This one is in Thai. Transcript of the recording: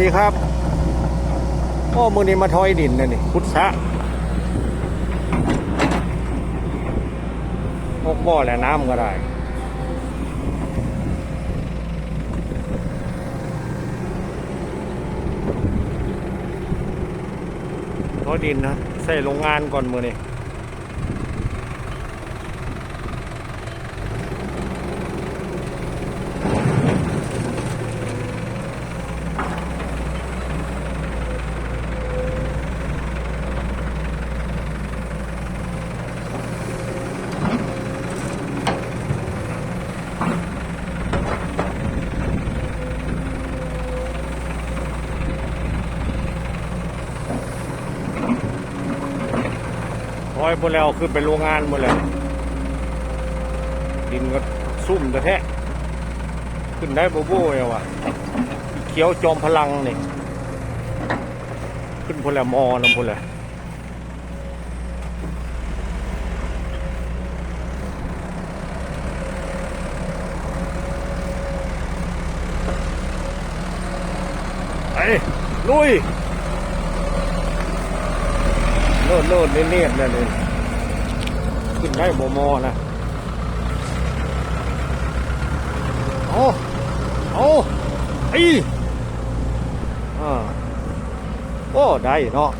ดีครับโอ้มือนี้มาทอยดินนะนี่พุทธะพกบ่อและน้ำก็ได้ทอยดินนะใส่โรงงานก่อนมือนี่ ทอยหมดแล้วขึ้นไปโรงงานหมดแล้วดินก็ซุ่มแต่แท้ขึ้นได้โบโบเลยวะเขียวจอมพลังนี่ขึ้นพลมอน้ำพลไอ้ลุย โน่นโน่นเนียนๆนั่นเลยขึ้นได้โบมอนะโอ้โอาไอ้อ่าโอ้ ได้เนาะ